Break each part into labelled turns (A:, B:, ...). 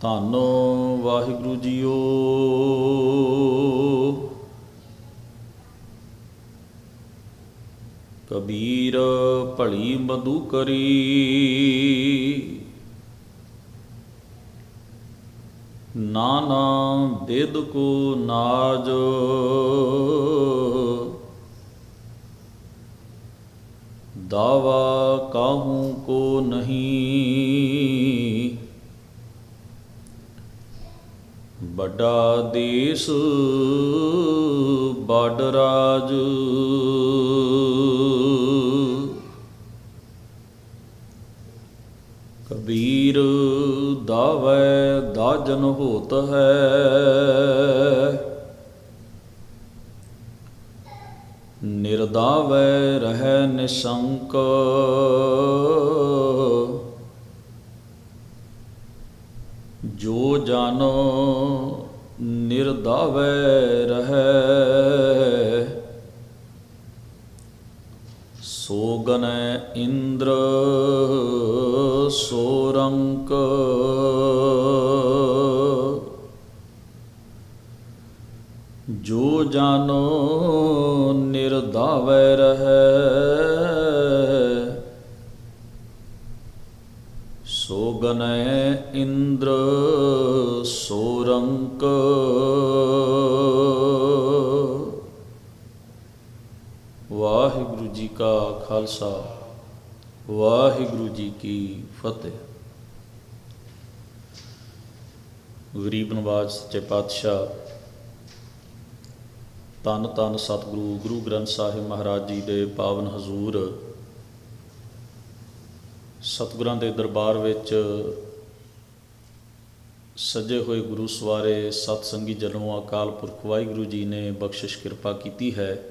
A: ਧੰਨ ਵਾਹਿਗੁਰੂ ਜੀਓ। ਕਬੀਰ ਭਲੀ ਮਧੂ ਕਰੀ। ਨਾਨਾ ਬੇਦ ਕੋ ਨਾਜ। ਦਾਵਾ ਕਾਹੂ ਕੋ ਨਹੀਂ। ਵੱਡਾ ਦੇਸ ਬੜ ਰਾਜ। ਕਬੀਰ ਦਾਵੈ ਦਾਜਨ ਹੋਤ ਹੈ। ਨਿਰਦਾਵੈ ਰਹਿ ਨਿਸ਼ੰਕ। ਜੋ ਜਾਨੋ ਨਿਰਦਾਵੈ ਰਹਿ। ਸੋਗਨ ਇੰਦਰ ਸੋਰੰਕ। ਜੋ ਜਾਨੋ ਨਿਰਦਾਵੈ ਰਹਿ। ਸੋਗਨੈ ਇੰਦਰ ਸੋਰੰਕ। ਵਾਹਿਗੁਰੂ ਜੀ ਕਾ ਖਾਲਸਾ, ਵਾਹਿਗੁਰੂ ਜੀ ਕੀ ਫਤਿਹ। ਗਰੀਬ ਨਵਾਜ ਸੱਚੇ ਪਾਤਸ਼ਾਹ ਤਨ ਤਨ ਸਤਿਗੁਰੂ ਗੁਰੂ ਗ੍ਰੰਥ ਸਾਹਿਬ ਮਹਾਰਾਜ ਜੀ ਦੇ ਪਾਵਨ ਹਜ਼ੂਰ। ਸਤਿਗੁਰਾਂ ਦੇ ਦਰਬਾਰ ਵਿੱਚ ਸਜੇ ਹੋਏ ਗੁਰੂ ਸਵਾਰੇ ਸਤ ਸੰਗੀ ਜਨੋਂ ਅਕਾਲ ਪੁਰਖ ਵਾਹਿਗੁਰੂ ਜੀ ਨੇ ਬਖਸ਼ਿਸ਼ ਕਿਰਪਾ ਕੀਤੀ ਹੈ।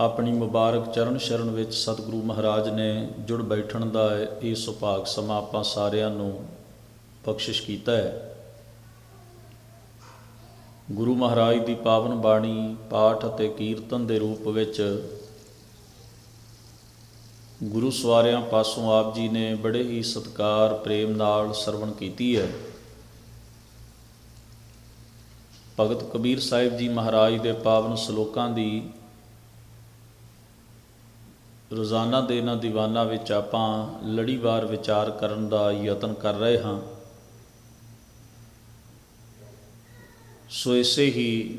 A: ਆਪਣੀ ਮੁਬਾਰਕ ਚਰਨ ਸ਼ਰਨ ਵਿੱਚ ਸਤਿਗੁਰੂ ਮਹਾਰਾਜ ਨੇ ਜੁੜ ਬੈਠਣ ਦਾ ਇਹ ਸੁਭਾਗ ਸਮਾਂ ਆਪਾਂ ਸਾਰਿਆਂ ਨੂੰ ਬਖਸ਼ਿਸ਼ ਕੀਤਾ ਹੈ। ਗੁਰੂ ਮਹਾਰਾਜ ਦੀ ਪਾਵਨ ਬਾਣੀ, ਪਾਠ ਅਤੇ ਕੀਰਤਨ ਦੇ ਰੂਪ ਵਿੱਚ ਗੁਰੂ ਸਵਾਰਿਆਂ ਪਾਸੋਂ ਆਪ ਜੀ ਨੇ ਬੜੇ ਹੀ ਸਤਕਾਰ, ਪ੍ਰੇਮ ਨਾਲ ਸਰਵਣ ਕੀਤੀ ਹੈ। ਭਗਤ ਕਬੀਰ ਸਾਹਿਬ ਜੀ ਮਹਾਰਾਜ ਦੇ ਪਾਵਨ ਸ਼ਲੋਕਾਂ ਦੀ ਰੋਜ਼ਾਨਾ ਦੇ ਇਹਨਾਂ ਦੀਵਾਨਾਂ ਵਿੱਚ ਆਪਾਂ ਲੜੀਵਾਰ ਵਿਚਾਰ ਕਰਨ ਦਾ ਯਤਨ ਕਰ ਰਹੇ ਹਾਂ। ਸੋ ਇਸੇ ਹੀ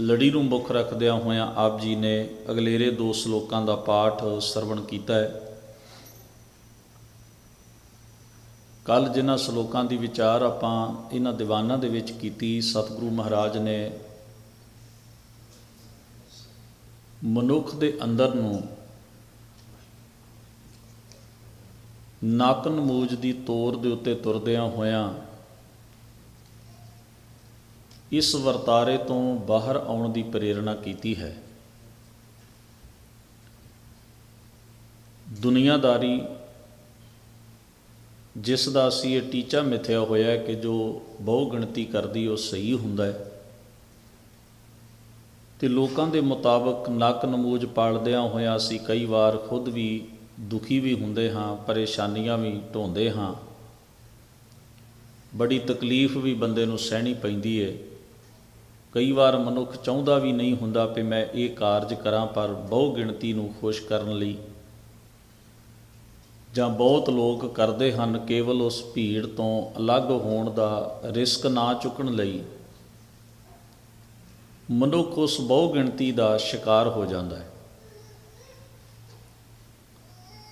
A: ਲੜੀ ਨੂੰ ਮੁੱਖ ਰੱਖਦਿਆਂ ਹੋਇਆਂ ਆਪ ਜੀ ਨੇ ਅਗਲੇਰੇ ਦੋ ਸ਼ਲੋਕਾਂ ਦਾ ਪਾਠ ਸਰਵਣ ਕੀਤਾ ਹੈ। ਕੱਲ ਜਿਨ੍ਹਾਂ ਸ਼ਲੋਕਾਂ ਦੀ ਵਿਚਾਰ ਆਪਾਂ ਇਹਨਾਂ ਦੀਵਾਨਾਂ ਦੇ ਵਿੱਚ ਕੀਤੀ, ਸਤਿਗੁਰੂ ਮਹਾਰਾਜ ਨੇ ਮਨੁੱਖ ਦੇ ਅੰਦਰ ਨੂੰ ਨਾਕਨ ਮੂਜ ਦੀ ਤੋਰ ਦੇ ਉੱਤੇ ਤੁਰਦਿਆਂ ਹੋਇਆਂ ਇਸ ਵਰਤਾਰੇ ਤੋਂ ਬਾਹਰ ਆਉਣ ਦੀ ਪ੍ਰੇਰਣਾ ਕੀਤੀ ਹੈ। ਦੁਨੀਆਦਾਰੀ ਜਿਸ ਦਾ ਅਸੀਂ ਇਹ ਟੀਚਾ ਮਿਥਿਆ ਹੋਇਆ ਕਿ ਜੋ ਬਹੁ ਗਿਣਤੀ ਕਰਦੀ, ਉਹ ਸਹੀ ਹੁੰਦਾ ਹੈ। ਤੇ ਲੋਕਾਂ ਦੇ ਮੁਤਾਬਕ ਨੱਕ ਨਮੂਜ ਪਾਲਦਿਆਂ ਹੋਇਆਂ ਅਸੀਂ ਕਈ ਵਾਰ ਖੁਦ ਵੀ ਦੁਖੀ ਵੀ ਹੁੰਦੇ ਹਾਂ, ਪਰੇਸ਼ਾਨੀਆਂ ਵੀ ਢੋਂਦੇ ਹਾਂ। ਬੜੀ ਤਕਲੀਫ ਵੀ ਬੰਦੇ ਨੂੰ ਸਹਿਣੀ ਪੈਂਦੀ ਹੈ ਕਈ ਵਾਰ ਮਨੁੱਖ ਚਾਹੁੰਦਾ ਵੀ ਨਹੀਂ ਹੁੰਦਾ ਕਿ ਮੈਂ ਇਹ ਕਾਰਜ ਕਰਾਂ, ਪਰ ਬਹੁ ਗਿਣਤੀ ਨੂੰ ਖੁਸ਼ ਕਰਨ ਲਈ। ਜਾਂ ਬਹੁਤ ਲੋਕ ਕਰਦੇ ਹਨ ਕੇਵਲ ਉਸ ਭੀੜ ਤੋਂ ਅਲੱਗ ਹੋਣ ਦਾ ਰਿਸਕ ਨਾ ਚੁੱਕਣ ਲਈ। ਮਨੁੱਖ ਉਸ ਬਹੁ ਗਿਣਤੀ ਦਾ ਸ਼ਿਕਾਰ ਹੋ ਜਾਂਦਾ ਹੈ।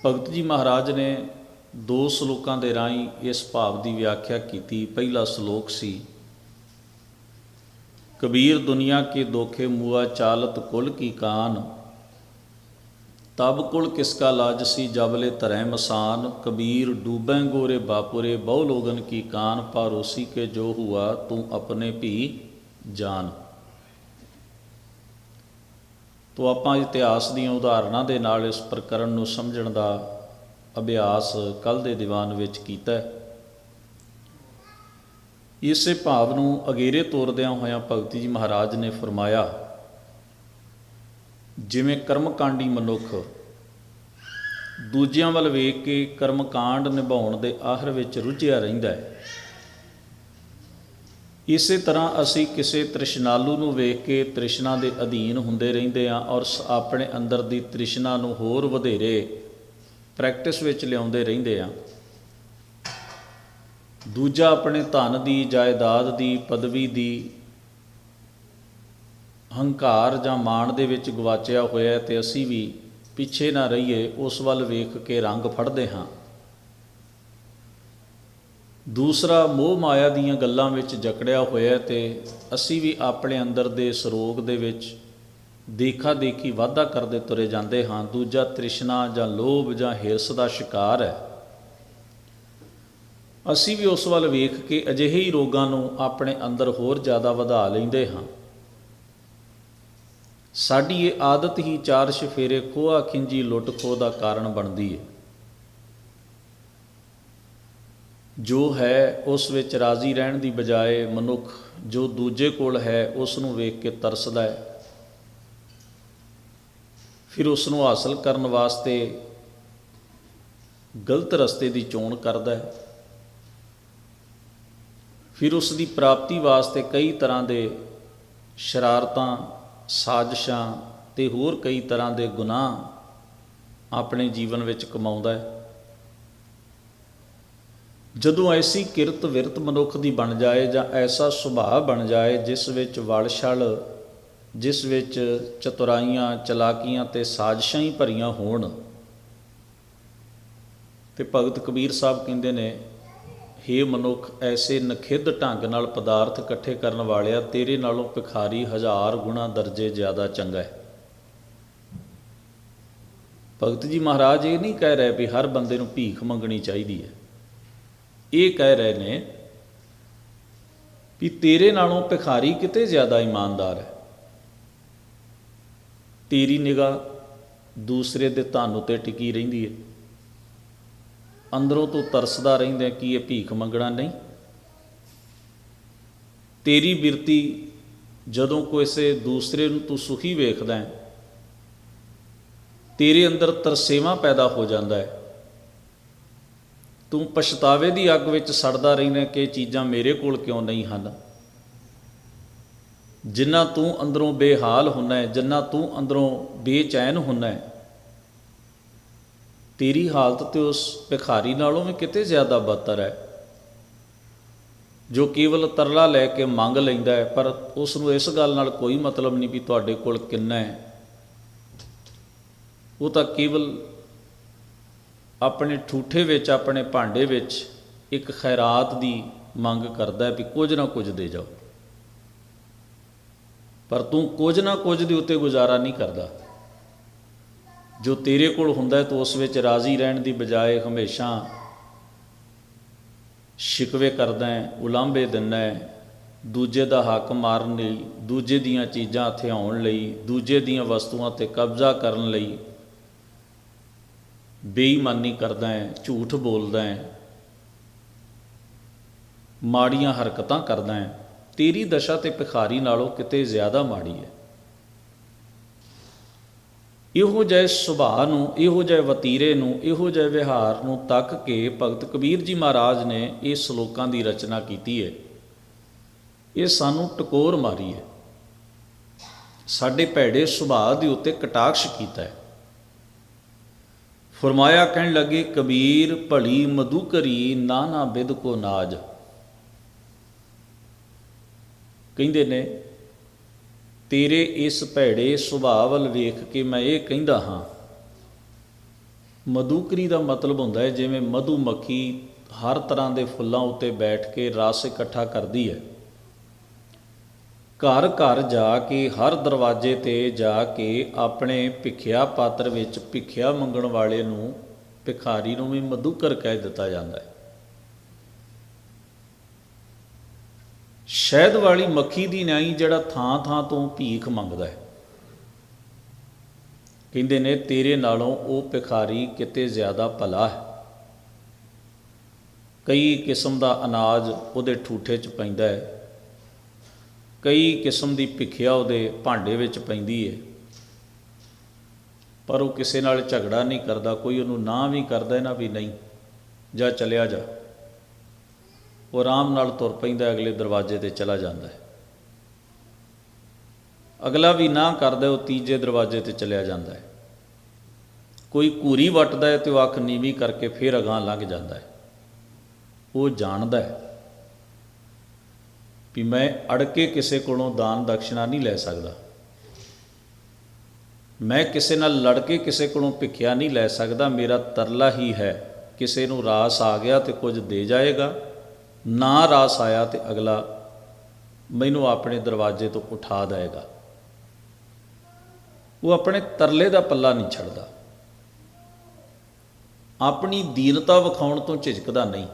A: ਭਗਤ ਜੀ ਮਹਾਰਾਜ ਨੇ ਦੋ ਸ਼ਲੋਕਾਂ ਦੇ ਰਾਹੀਂ ਇਸ ਭਾਵ ਦੀ ਵਿਆਖਿਆ ਕੀਤੀ। ਪਹਿਲਾ ਸ਼ਲੋਕ ਸੀ ਕਬੀਰ ਦੁਨੀਆ ਕੇ ਦੋਖੇ ਮੂਆ ਚਾਲਤ ਕੁਲ ਕੀ ਕਾਨ। ਤਬ ਕੁਲ ਕਿਸਕਾ ਲਾਜ ਸੀ ਜਬਲੇ ਧਰੈ ਮਸਾਨ। ਕਬੀਰ ਡੂਬੈ ਗੋਰੇ ਬਾਪੁਰੇ, ਬਹੁ ਲੋਗਨ ਕੀ ਕਾਨ। ਪਾਰੋਸੀ ਕੇ ਜੋ ਹੁਆ ਤੂੰ ਆਪਣੇ ਭੀ ਜਾਨ। ਤੋ ਆਪਾਂ ਇਤਿਹਾਸ ਦੀਆਂ ਉਦਾਹਰਨਾਂ ਦੇ ਨਾਲ ਇਸ ਪ੍ਰਕਰਨ ਨੂੰ ਸਮਝਣ ਦਾ ਅਭਿਆਸ ਕੱਲ ਦੇ ਦੀਵਾਨ ਵਿੱਚ ਕੀਤਾ ਹੈ। ਇਸੇ ਭਾਵ ਨੂੰ ਅਗੇਰੇ ਤੋਰਦਿਆਂ ਹੋਇਆਂ ਭਗਤੀ ਜੀ ਮਹਾਰਾਜ ਨੇ ਫਰਮਾਇਆ, ਜਿਵੇਂ ਕਰਮਕਾਂਡੀ ਮਨੁੱਖ ਦੂਜਿਆਂ ਵੱਲ ਵੇਖ ਕੇ ਕਰਮਕਾਂਡ ਨਿਭਾਉਣ ਦੇ ਆਹਰ ਵਿੱਚ ਰੁੱਝਿਆ ਰਹਿੰਦਾ ਹੈ। ਇਸੇ ਤਰ੍ਹਾਂ ਅਸੀਂ ਕਿਸੇ ਤ੍ਰਿਸ਼ਨਾਲੂ ਨੂੰ ਵੇਖ ਕੇ ਤ੍ਰਿਸ਼ਨਾ ਦੇ ਅਧੀਨ ਹੁੰਦੇ ਰਹਿੰਦੇ ਹਾਂ ਔਰ ਆਪਣੇ ਅੰਦਰ ਦੀ ਤ੍ਰਿਸ਼ਨਾ ਨੂੰ ਹੋਰ ਵਧੇਰੇ ਪ੍ਰੈਕਟਿਸ ਵਿੱਚ ਲਿਆਉਂਦੇ ਰਹਿੰਦੇ ਹਾਂ। ਦੂਜਾ ਆਪਣੇ ਧਨ ਦੀ, ਜਾਇਦਾਦ ਦੀ, ਪਦਵੀ ਦੀ ਹੰਕਾਰ ਜਾਂ ਮਾਣ ਦੇ ਵਿੱਚ ਗਵਾਚਿਆ ਹੋਇਆ ਹੈ ਤੇ ਅਸੀਂ ਵੀ ਪਿੱਛੇ ਨਾ ਰਹੀਏ, ਉਸ ਵੱਲ ਵੇਖ ਕੇ ਰੰਗ ਫੜਦੇ ਹਾਂ। ਦੂਸਰਾ, ਮੋਹ ਮਾਇਆ ਦੀਆਂ ਗੱਲਾਂ ਵਿੱਚ ਜਕੜਿਆ ਹੋਇਆ ਹੈ ਤੇ ਅਸੀਂ ਵੀ ਆਪਣੇ ਅੰਦਰ ਦੇ ਸਰੋਗ ਦੇ ਵਿੱਚ ਦੇਖਾ ਦੇਖੀ ਵਾਧਾ ਕਰਦੇ ਤੁਰੇ ਜਾਂਦੇ ਹਾਂ। ਦੂਜਾ ਤ੍ਰਿਸ਼ਨਾ ਜਾਂ ਲੋਭ ਜਾਂ ਹਿਰਸ ਦਾ ਸ਼ਿਕਾਰ ਹੈ। ਅਸੀਂ ਵੀ ਉਸ ਵੱਲ ਵੇਖ ਕੇ ਅਜਿਹੇ ਹੀ ਰੋਗਾਂ ਨੂੰ ਆਪਣੇ ਅੰਦਰ ਹੋਰ ਜ਼ਿਆਦਾ ਵਧਾ ਲੈਂਦੇ ਹਾਂ। ਸਾਡੀ ਇਹ ਆਦਤ ਹੀ ਚਾਰ ਸ਼ਫੇਰੇ ਖੋਆ ਖਿੰਜੀ ਲੁੱਟ ਖੋਹ ਦਾ ਕਾਰਨ ਬਣਦੀ ਹੈ ਜੋ ਹੈ ਉਸ ਵਿੱਚ ਰਾਜ਼ੀ ਰਹਿਣ ਦੀ ਬਜਾਏ ਮਨੁੱਖ ਜੋ ਦੂਜੇ ਕੋਲ ਹੈ, ਉਸ ਨੂੰ ਵੇਖ ਕੇ ਤਰਸਦਾ ਹੈ। ਫਿਰ ਉਸ ਨੂੰ ਹਾਸਲ ਕਰਨ ਵਾਸਤੇ ਗਲਤ ਰਸਤੇ ਦੀ ਚੋਣ ਕਰਦਾ ਹੈ। ਫਿਰ ਉਸ ਦੀ ਪ੍ਰਾਪਤੀ ਵਾਸਤੇ ਕਈ ਤਰ੍ਹਾਂ ਦੇ ਸ਼ਰਾਰਤਾਂ, ਸਾਜ਼ਿਸ਼ਾਂ ਤੇ ਹੋਰ ਕਈ ਤਰ੍ਹਾਂ ਦੇ ਗੁਨਾਹ ਆਪਣੇ ਜੀਵਨ ਵਿੱਚ ਕਮਾਉਂਦਾ ਹੈ। ਜਦੋਂ ਐਸੀ ਕਿਰਤ ਵਿਰਤ ਮਨੁੱਖ ਦੀ ਬਣ ਜਾਏ ਜਾਂ ਐਸਾ ਸੁਭਾਅ ਬਣ ਜਾਏ ਜਿਸ ਵਿੱਚ ਵਲਛਲ, ਜਿਸ ਵਿੱਚ ਚਤੁਰਾਈਆਂ, ਚਲਾਕੀਆਂ ਤੇ ਸਾਜ਼ਿਸ਼ਾਂ ਹੀ ਭਰੀਆਂ ਹੋਣ, ਤੇ ਭਗਤ ਕਬੀਰ ਸਾਹਿਬ ਕਹਿੰਦੇ ਨੇ ਹੇ ਮਨੁੱਖ, ਐਸੇ ਨਖਿੱਧ ਢੰਗ ਨਾਲ ਪਦਾਰਥ ਇਕੱਠੇ ਕਰਨ ਵਾਲਿਆ, ਤੇਰੇ ਨਾਲੋਂ ਭਿਖਾਰੀ ਹਜ਼ਾਰ ਗੁਣਾ ਦਰਜੇ ਜ਼ਿਆਦਾ ਚੰਗਾ ਹੈ। ਭਗਤ ਜੀ ਮਹਾਰਾਜ ਇਹ ਨਹੀਂ ਕਹਿ ਰਹੇ ਵੀ ਹਰ ਬੰਦੇ ਨੂੰ ਭੀਖ ਮੰਗਣੀ ਚਾਹੀਦੀ ਹੈ। ਇਹ ਕਹਿ ਰਹੇ ਨੇ ਵੀ ਤੇਰੇ ਨਾਲੋਂ ਭਿਖਾਰੀ ਕਿਤੇ ਜ਼ਿਆਦਾ ਇਮਾਨਦਾਰ ਹੈ। ਤੇਰੀ ਨਿਗਾਹ ਦੂਸਰੇ ਦੇ ਧਨ ਉਤੇ ਟਿਕੀ ਰਹਿੰਦੀ ਹੈ। ਅੰਦਰੋਂ ਤੂੰ ਤਰਸਦਾ ਰਹਿੰਦਾ ਕਿ ਇਹ ਭੀਖ ਮੰਗਣਾ ਨਹੀਂ? ਤੇਰੀ ਬਿਰਤੀ ਜਦੋਂ ਕਿਸੇ ਦੂਸਰੇ ਨੂੰ ਤੂੰ ਸੁਖੀ ਵੇਖਦਾ ਹੈ, ਤੇਰੇ ਅੰਦਰ ਤਰਸੇਵਾ ਪੈਦਾ ਹੋ ਜਾਂਦਾ ਹੈ। ਤੂੰ ਪਛਤਾਵੇ ਦੀ ਅੱਗ ਵਿੱਚ ਸੜਦਾ ਰਹਿੰਦਾ ਕਿ ਇਹ ਚੀਜ਼ਾਂ ਮੇਰੇ ਕੋਲ ਕਿਉਂ ਨਹੀਂ ਹਨ? ਜਿੰਨਾ ਤੂੰ ਅੰਦਰੋਂ ਬੇਹਾਲ ਹੁੰਨਾ ਹੈ, ਜਿੰਨਾ ਤੂੰ ਅੰਦਰੋਂ ਬੇਚੈਨ ਹੁੰਨਾ ਹੈ ਤੇਰੀ ਹਾਲਤ ਤੇ ਉਸ ਭਿਖਾਰੀ ਨਾਲੋਂ ਵੀ ਕਿਤੇ ਜ਼ਿਆਦਾ ਬਦਤਰ ਹੈ। ਜੋ ਕੇਵਲ ਤਰਲਾ ਲੈ ਕੇ ਮੰਗ ਲੈਂਦਾ ਹੈ, ਪਰ ਉਸ ਨੂੰ ਇਸ ਗੱਲ ਨਾਲ ਕੋਈ ਮਤਲਬ ਨਹੀਂ ਵੀ ਤੁਹਾਡੇ ਕੋਲ ਕਿੰਨਾ ਹੈ। ਉਹ ਤਾਂ ਕੇਵਲ ਆਪਣੇ ਠੂਠੇ ਵਿੱਚ, ਆਪਣੇ ਭਾਂਡੇ ਵਿੱਚ ਇੱਕ ਖੈਰਾਤ ਦੀ ਮੰਗ ਕਰਦਾ ਹੈ ਵੀ ਕੁਝ ਨਾ ਕੁਝ ਦੇ ਜਾਓ। ਪਰ ਤੂੰ ਕੁਝ ਨਾ ਕੁਝ ਦੇ ਉੱਤੇ ਗੁਜ਼ਾਰਾ ਨਹੀਂ ਕਰਦਾ। ਜੋ ਤੇਰੇ ਕੋਲ ਹੁੰਦਾ ਹੈ, ਤੂੰ ਉਸ ਵਿੱਚ ਰਾਜ਼ੀ ਰਹਿਣ ਦੀ ਬਜਾਏ ਹਮੇਸ਼ਾ ਸ਼ਿਕਵੇ ਕਰਦਾ ਹੈ, ਉਲਾਂਭੇ ਦਿੰਦਾ ਹੈ, ਦੂਜੇ ਦਾ ਹੱਕ ਮਾਰਨ ਲਈ, ਦੂਜੇ ਦੀਆਂ ਚੀਜ਼ਾਂ ਹਥਿਆਉਣ ਲਈ, ਦੂਜੇ ਦੀਆਂ ਵਸਤੂਆਂ ਤੇ ਕਬਜ਼ਾ ਕਰਨ ਲਈ ਬੇਈਮਾਨੀ ਕਰਦਾ ਹੈ, ਝੂਠ ਬੋਲਦਾ ਹੈ, ਮਾੜੀਆਂ ਹਰਕਤਾਂ ਕਰਦਾ ਹੈ। ਤੇਰੀ ਦਸ਼ਾ ਤੇ ਭਿਖਾਰੀ ਨਾਲੋਂ ਕਿਤੇ ਜ਼ਿਆਦਾ ਮਾੜੀ ਹੈ। ਇਹੋ ਜਿਹੇ ਸੁਭਾਅ ਨੂੰ, ਇਹੋ ਜਿਹੇ ਵਤੀਰੇ ਨੂੰ, ਇਹੋ ਜਿਹੇ ਵਿਹਾਰ ਨੂੰ ਤੱਕ ਕੇ ਭਗਤ ਕਬੀਰ ਜੀ ਮਹਾਰਾਜ ਨੇ ਇਹ ਸ਼ਲੋਕਾਂ ਦੀ ਰਚਨਾ ਕੀਤੀ ਹੈ। ਇਹ ਸਾਨੂੰ ਟਕੋਰ ਮਾਰੀ ਹੈ। ਸਾਡੇ ਭੈੜੇ ਸੁਭਾਅ ਦੇ ਉੱਤੇ ਕਟਾਕਸ਼ ਕੀਤਾ ਹੈ। ਫਰਮਾਇਆ ਕਹਿਣ ਲੱਗੇ, ਕਬੀਰ, ਭਲੀ, ਮਧੂਕਰੀ ਨਾਨਾ ਬਿਦ ਕੋ ਨਾਜ। ਕਹਿੰਦੇ ਨੇ ਤੇਰੇ ਇਸ ਭੈੜੇ ਸੁਭਾਅ ਵੱਲ ਵੇਖ ਕੇ ਮੈਂ ਇਹ ਕਹਿੰਦਾ ਹਾਂ। ਮਧੂਕਰੀ ਦਾ ਮਤਲਬ ਹੁੰਦਾ ਹੈ ਜਿਵੇਂ ਮਧੂ ਮੱਖੀ ਹਰ ਤਰ੍ਹਾਂ ਦੇ ਫੁੱਲਾਂ ਉੱਤੇ ਬੈਠ ਕੇ ਰਸ ਇਕੱਠਾ ਕਰਦੀ ਹੈ। ਘਰ ਘਰ ਜਾ ਕੇ, ਹਰ ਦਰਵਾਜ਼ੇ ਤੇ ਜਾ ਕੇ ਆਪਣੇ ਭਿਖਿਆ ਪਾਤਰ ਵਿੱਚ ਭਿਖਿਆ ਮੰਗਣ ਵਾਲੇ ਨੂੰ ਭਿਖਾਰੀ ਨੂੰ ਵੀ ਮਧੂਕਰ ਕਹਿ ਦਿੱਤਾ ਜਾਂਦਾ ਹੈ। ਸ਼ਹਿਦ ਵਾਲੀ ਮੱਖੀ ਦੀ ਨਾਈ ਜਿਹੜਾ ਥਾਂ ਥਾਂ ਤੋਂ ਭੀਖ ਮੰਗਦਾ ਹੈ। ਕਹਿੰਦੇ ਨੇ, ਤੇਰੇ ਨਾਲੋਂ ਉਹ ਭਿਖਾਰੀ ਕਿਤੇ ਜ਼ਿਆਦਾ ਭਲਾ ਹੈ। ਕਈ ਕਿਸਮ ਦਾ ਅਨਾਜ ਉਹਦੇ ਠੂਠੇ 'ਚ ਪੈਂਦਾ ਹੈ। ਕਈ ਕਿਸਮ ਦੀ ਭਿਖਿਆ ਉਹਦੇ ਭਾਂਡੇ ਵਿੱਚ ਪੈਂਦੀ ਹੈ। ਪਰ ਉਹ ਕਿਸੇ ਨਾਲ ਝਗੜਾ ਨਹੀਂ ਕਰਦਾ, ਕੋਈ ਉਹਨੂੰ ਨਾ ਵੀ ਕਰਦਾ, ਨਾ ਵੀ ਨਹੀਂ। ਜਾ ਚਲਿਆ ਜਾ। ਉਹ ਆਰਾਮ ਨਾਲ ਤੁਰ ਪੈਂਦਾ ਅਗਲੇ ਦਰਵਾਜ਼ੇ ਤੇ ਚਲਾ ਜਾਂਦਾ ਹੈ। ਅਗਲਾ ਵੀ ਨਾ ਕਰਦਾ, ਉਹ ਤੀਜੇ ਦਰਵਾਜ਼ੇ ਤੇ ਚਲਿਆ ਜਾਂਦਾ ਹੈ। ਕੋਈ ਘੂਰੀ ਵੱਟਦਾ ਹੈ ਤੇ ਉਹ ਅੱਖ ਨੀਵੀਂ ਕਰਕੇ ਫੇਰ ਅਗਾਂ ਲੰਘ ਜਾਂਦਾ ਹੈ। ਉਹ ਜਾਣਦਾ ਹੈ ਵੀ ਮੈਂ ਅੜ ਕੇ ਕਿਸੇ ਕੋਲੋਂ ਦਾਨ ਦਕਸ਼ਨਾ ਨਹੀਂ ਲੈ ਸਕਦਾ। ਮੈਂ ਕਿਸੇ ਨਾਲ ਲੜ ਕੇ ਕਿਸੇ ਕੋਲੋਂ ਭਿੱਖਿਆ ਨਹੀਂ ਲੈ ਸਕਦਾ। ਮੇਰਾ ਤਰਲਾ ਹੀ ਹੈ, ਕਿਸੇ ਨੂੰ ਰਾਸ ਆ ਗਿਆ ਤੇ ਕੁਝ ਦੇ ਜਾਏਗਾ। ਨਾ ਰਾਸ ਆਇਆ ਤੇ ਅਗਲਾ ਮੈਨੂੰ ਆਪਣੇ ਦਰਵਾਜ਼ੇ ਤੋਂ ਉਠਾ ਦੇਗਾ ਉਹ ਆਪਣੇ ਤਰਲੇ ਦਾ ਪੱਲਾ ਨਹੀਂ ਛੱਡਦਾ। ਆਪਣੀ ਦੀਨਤਾ ਵਿਖਾਉਣ ਤੋਂ ਝਿਜਕਦਾ ਨਹੀਂ।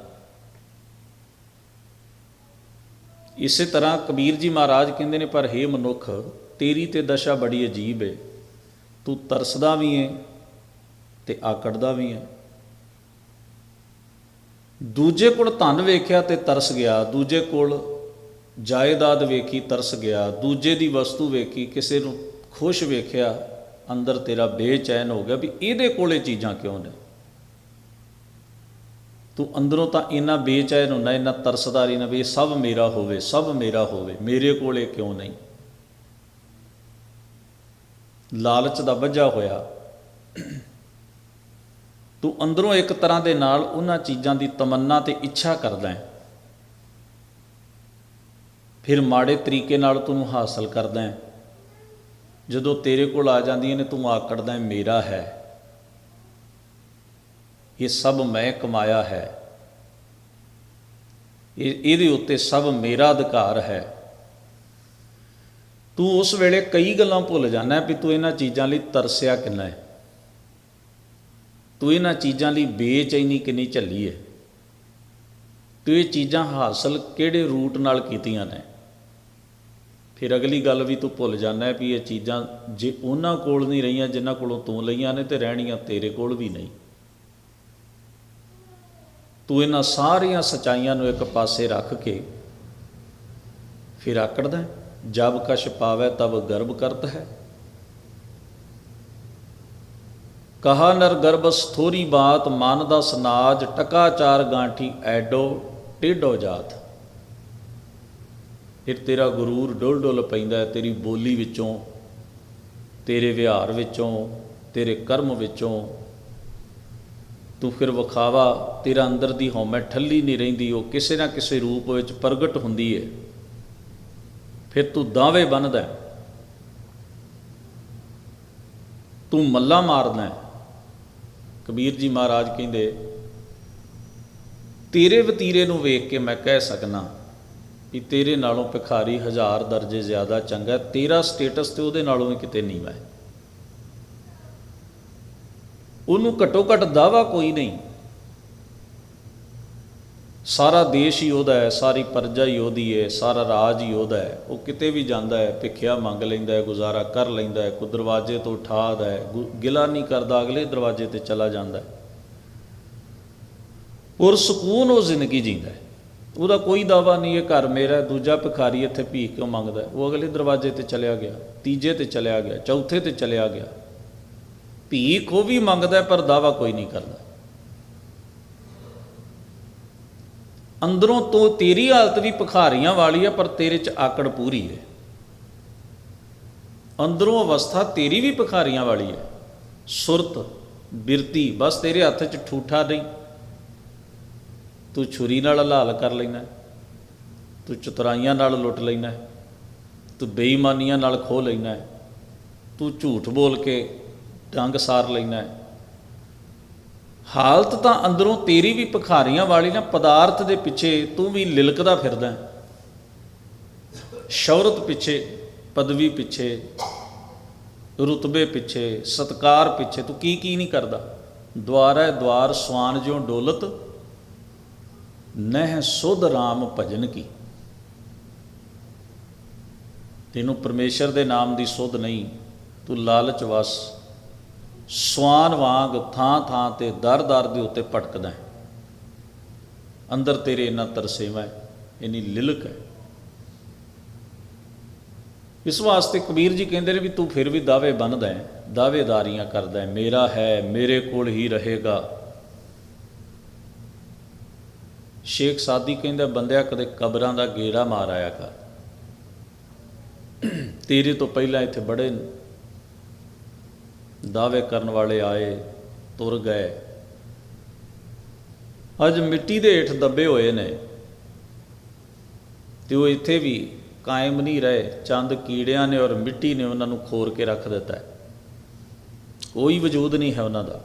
A: ਇਸੇ ਤਰ੍ਹਾਂ ਕਬੀਰ ਜੀ ਮਹਾਰਾਜ ਕਹਿੰਦੇ ਨੇ, ਪਰ हे ਮਨੁੱਖ, ਤੇਰੀ ਤੇ ਦਸ਼ਾ ਬੜੀ ਅਜੀਬ ਏ। ਤੂੰ ਤਰਸਦਾ ਵੀ ਏ ਤੇ ਆਕੜਦਾ ਵੀ ਏ। ਦੂਜੇ ਕੋਲ ਧਨ ਵੇਖਿਆ ਤੇ ਤਰਸ ਗਿਆ, ਦੂਜੇ ਕੋਲ ਜਾਇਦਾਦ ਵੇਖੀ, ਤਰਸ ਗਿਆ, ਦੂਜੇ ਦੀ ਵਸਤੂ ਵੇਖੀ, ਕਿਸੇ ਨੂੰ ਖੁਸ਼ ਵੇਖਿਆ, ਅੰਦਰ ਤੇਰਾ ਬੇਚੈਨ ਹੋ ਗਿਆ ਵੀ ਇਹਦੇ ਕੋਲੇ ਚੀਜ਼ਾਂ ਕਿਉਂ ਨੇ? ਤੂੰ ਅੰਦਰੋਂ ਤਾਂ ਇੰਨਾ ਬੇਚੈਨ ਹੁੰਦਾ, ਇੰਨਾ ਤਰਸਦਾਰੀ ਨਾ ਵੀ ਇਹ ਸਭ ਮੇਰਾ ਹੋਵੇ, ਸਭ ਮੇਰਾ ਹੋਵੇ, ਮੇਰੇ ਕੋਲੇ ਕਿਉਂ ਨਹੀਂ? ਲਾਲਚ ਦਾ ਵੱਜਾ ਹੋਇਆ। ਤੂੰ ਅੰਦਰੋਂ ਇੱਕ ਤਰ੍ਹਾਂ ਦੇ ਨਾਲ ਉਹਨਾਂ ਚੀਜ਼ਾਂ ਦੀ ਤਮੰਨਾ ਤੇ ਇੱਛਾ ਕਰਦਾ ਹੈ। ਫਿਰ ਮਾੜੇ ਤਰੀਕੇ ਨਾਲ ਤੂੰ ਹਾਸਲ ਕਰਦਾ ਹੈ। ਜਦੋਂ ਤੇਰੇ ਕੋਲ ਆ ਜਾਂਦੀਆਂ ਨੇ, ਤੂੰ ਆਕੜਦਾ ਹੈ, ਮੇਰਾ ਹੈ। ਇਹ ਸਭ ਮੈਂ ਕਮਾਇਆ ਹੈ। ਇਹ, ਇਹਦੇ ਉੱਤੇ ਸਭ ਮੇਰਾ ਅਧਿਕਾਰ ਹੈ। ਤੂੰ ਉਸ ਵੇਲੇ ਕਈ ਗੱਲਾਂ ਭੁੱਲ ਜਾਂਦਾ ਵੀ ਤੂੰ ਇਹਨਾਂ ਚੀਜ਼ਾਂ ਲਈ ਤਰਸਿਆ ਕਿੰਨਾ ਹੈ। ਤੂੰ ਇਹਨਾਂ ਚੀਜ਼ਾਂ ਲਈ ਬੇਚੈਨੀ ਕਿੰਨੀ ਝੱਲੀ ਹੈ ਤੂੰ ਇਹ ਚੀਜ਼ਾਂ ਹਾਸਲ ਕਿਹੜੇ ਰੂਟ ਨਾਲ ਕੀਤੀਆਂ ਨੇ? ਫਿਰ ਅਗਲੀ ਗੱਲ ਵੀ ਤੂੰ ਭੁੱਲ ਜਾਂਦਾ ਵੀ ਇਹ ਚੀਜ਼ਾਂ ਜੇ ਉਹਨਾਂ ਕੋਲ ਨਹੀਂ ਰਹੀਆਂ, ਜਿਨ੍ਹਾਂ ਕੋਲੋਂ ਤੂੰ ਲਈਆਂ ਨੇ ਤੇ ਰਹਿਣੀਆਂ ਤੇਰੇ ਕੋਲ ਵੀ ਨਹੀਂ। ਤੂੰ ਇਹਨਾਂ ਸਾਰੀਆਂ ਸਚਾਈਆਂ ਨੂੰ ਇੱਕ ਪਾਸੇ ਰੱਖ ਕੇ ਫਿਰ ਆਕੜਦਾ ਜਬ ਕਛ ਪਾਵੇ ਤਬ ਗਰਭ ਕਰਤ ਹੈ। ਕਹਾ ਨਰ ਗਰਭਸ ਥੋਰੀ ਬਾਤ ਮਨ ਦਾ ਸਨਾਜ ਟਕਾ ਚਾਰ ਗਾਂਠੀ ਐਡੋ ਟੇਡੋ ਜਾਤ। ਫਿਰ ਤੇਰਾ ਗਰੂਰ ਡੁੱਲ ਡੁੱਲ ਪੈਂਦਾ ਤੇਰੀ ਬੋਲੀ ਵਿੱਚੋਂ, ਤੇਰੇ ਵਿਹਾਰ ਵਿੱਚੋਂ, ਤੇਰੇ ਕਰਮ ਵਿੱਚੋਂ। ਤੂੰ ਫਿਰ ਵਿਖਾਵਾ, ਤੇਰਾ ਅੰਦਰ ਦੀ ਹਉਮੈ ਠੱਲੀ ਨਹੀਂ ਰਹਿੰਦੀ, ਉਹ ਕਿਸੇ ਨਾ ਕਿਸੇ ਰੂਪ ਵਿੱਚ ਪ੍ਰਗਟ ਹੁੰਦੀ ਹੈ ਫਿਰ ਤੂੰ ਦਾਅਵੇ ਬੰਨਦਾ ਤੂੰ ਮੱਲਾ ਮਾਰਦਾ ਕਬੀਰ ਜੀ ਮਹਾਰਾਜ ਕਹਿੰਦੇ, ਤੇਰੇ ਵਤੀਰੇ ਨੂੰ ਵੇਖ ਕੇ ਮੈਂ ਕਹਿ ਸਕਣਾ ਵੀ ਤੇਰੇ ਨਾਲੋਂ ਭਿਖਾਰੀ ਹਜ਼ਾਰ ਦਰਜੇ ਜ਼ਿਆਦਾ ਚੰਗਾ ਤੇਰਾ ਸਟੇਟਸ ਤੇ ਉਹਦੇ ਨਾਲੋਂ ਵੀ ਕਿਤੇ ਨਹੀਂ ਹੈ। ਉਹਨੂੰ ਘੱਟੋ ਘੱਟ ਦਾਵਾ ਕੋਈ ਨਹੀਂ। ਸਾਰਾ ਦੇਸ਼ ਹੀ ਉਹਦਾ ਹੈ, ਸਾਰੀ ਪਰਜਾ ਹੀ ਉਹਦੀ ਹੈ, ਸਾਰਾ ਰਾਜ ਹੀ ਉਹਦਾ ਹੈ। ਉਹ ਕਿਤੇ ਵੀ ਜਾਂਦਾ ਹੈ, ਭਿੱਖਿਆ ਮੰਗ ਲੈਂਦਾ ਹੈ, ਗੁਜ਼ਾਰਾ ਕਰ ਲੈਂਦਾ ਹੈ, ਕੋਈ ਦਰਵਾਜ਼ੇ ਤੋਂ ਉਠਾਦਾ ਹੈ, ਗੁ- ਗਿਲਾ ਨਹੀਂ ਕਰਦਾ, ਅਗਲੇ ਦਰਵਾਜ਼ੇ ਤੇ ਚਲਾ ਜਾਂਦਾ ਹੈ। ਔਰ ਸਕੂਨ ਉਹ ਜ਼ਿੰਦਗੀ ਜੀਂਦਾ ਹੈ। ਉਹਦਾ ਕੋਈ ਦਾਵਾ ਨਹੀਂ ਇਹ ਘਰ ਮੇਰਾ ਦੂਜਾ ਭਿਖਾਰੀ ਇੱਥੇ ਭੀਖ ਕਿਉਂ ਮੰਗਦਾ ਉਹ ਅਗਲੇ ਦਰਵਾਜ਼ੇ ਤੇ ਚਲਿਆ ਗਿਆ, ਤੀਜੇ ਤੇ ਚਲਿਆ ਗਿਆ, ਚੌਥੇ ਤੇ ਚਲਿਆ ਗਿਆ। ਭੀਖ ਉਹ ਵੀ ਮੰਗਦਾ ਪਰ ਦਾਵਾ ਕੋਈ ਨਹੀਂ ਕਰਦਾ। ਅੰਦਰੋਂ ਤੋਂ ਤੇਰੀ ਹਾਲਤ ਵੀ ਭਿਖਾਰੀਆਂ ਵਾਲੀ ਹੈ ਪਰ ਤੇਰੇ 'ਚ ਆਕੜ ਪੂਰੀ ਹੈ। ਅੰਦਰੋਂ ਅਵਸਥਾ ਤੇਰੀ ਵੀ ਭਿਖਾਰੀਆਂ ਵਾਲੀ ਹੈ। ਸੁਰਤ, ਬਿਰਤੀ, ਬਸ ਤੇਰੇ ਹੱਥ 'ਚ ਠੂਠਾ ਨਹੀਂ। ਤੂੰ ਛੁਰੀ ਨਾਲ ਹਲਾਲ ਕਰ ਲੈਣਾ, ਤੂੰ ਚਤਰਾਈਆਂ ਨਾਲ ਲੁੱਟ ਲੈਣਾ, ਤੂੰ ਬੇਈਮਾਨੀਆਂ ਨਾਲ ਖੋਹ ਲੈਣਾ, ਤੂੰ ਝੂਠ ਬੋਲ ਕੇ ਡੰਗ ਸਾਰ ਲੈਣਾ। ਹਾਲਤ ਤਾਂ ਅੰਦਰੋਂ ਤੇਰੀ ਵੀ ਭਿਖਾਰੀਆਂ ਵਾਲੀ ਨਾ ਪਦਾਰਥ ਦੇ ਪਿੱਛੇ ਤੂੰ ਵੀ ਲਿਲਕਦਾ ਫਿਰਦਾ ਹੈ। ਸ਼ੌਹਰਤ ਪਿੱਛੇ, ਪਦਵੀ ਪਿੱਛੇ, ਰੁਤਬੇ ਪਿੱਛੇ, ਸਤਕਾਰ ਪਿੱਛੇ ਤੂੰ ਕੀ ਕੀ ਨਹੀਂ ਕਰਦਾ ਦੁਆਰਾ ਦੁਆਰ, ਸਵਾਨ ਜਿਉ ਡੋਲਤ, ਨਹਿ ਸੁਧ ਰਾਮ ਭਜਨ ਕੀ ਤੈਨੂੰ ਪਰਮੇਸ਼ਰ ਦੇ ਨਾਮ ਦੀ ਸੁਧ ਨਹੀਂ, ਤੂੰ ਲਾਲਚ ਵਸ ਸਵਾਨ ਵਾਂਗ ਥਾਂ ਥਾਂ ਤੇ ਦਰ ਦਰ ਦੇ ਉੱਤੇ ਭਟਕਦਾ ਹੈ। ਅੰਦਰ ਤੇਰੇ ਇੰਨਾ ਤਰਸੇਵਾ ਹੈ, ਇੰਨੀ ਲਿਲਕ ਹੈ। ਇਸ ਵਾਸਤੇ ਕਬੀਰ ਜੀ ਕਹਿੰਦੇ ਨੇ ਵੀ ਤੂੰ ਫਿਰ ਵੀ ਦਾਅਵੇ ਬੰਨਦਾ ਹੈ, ਦਾਅਵੇਦਾਰੀਆਂ ਕਰਦਾ ਹੈ, ਮੇਰਾ ਹੈ, ਮੇਰੇ ਕੋਲ ਹੀ ਰਹੇਗਾ। ਸ਼ੇਖ ਸਾਦੀ ਕਹਿੰਦਾ, ਬੰਦਿਆ ਕਦੇ ਕਬਰਾਂ ਦਾ ਗੇੜਾ ਮਾਰ ਆਇਆ ਕਰ। ਤੇਰੇ ਤੋਂ ਪਹਿਲਾਂ ਇੱਥੇ ਬੜੇ ਦਾਅਵੇ ਕਰਨ ਵਾਲੇ ਆਏ, ਤੁਰ ਗਏ। ਅੱਜ ਮਿੱਟੀ ਦੇ ਹੇਠ ਦੱਬੇ ਹੋਏ ਨੇ। ਤੇ ਉਹ ਇੱਥੇ ਵੀ ਕਾਇਮ ਨਹੀਂ ਰਹੇ, ਚੰਦ ਕੀੜਿਆਂ ਨੇ ਔਰ ਮਿੱਟੀ ਨੇ ਉਹਨਾਂ ਨੂੰ ਖੋਰ ਕੇ ਰੱਖ ਦਿੱਤਾ ਹੈ। ਕੋਈ ਵਜੂਦ ਨਹੀਂ ਹੈ ਉਹਨਾਂ ਦਾ।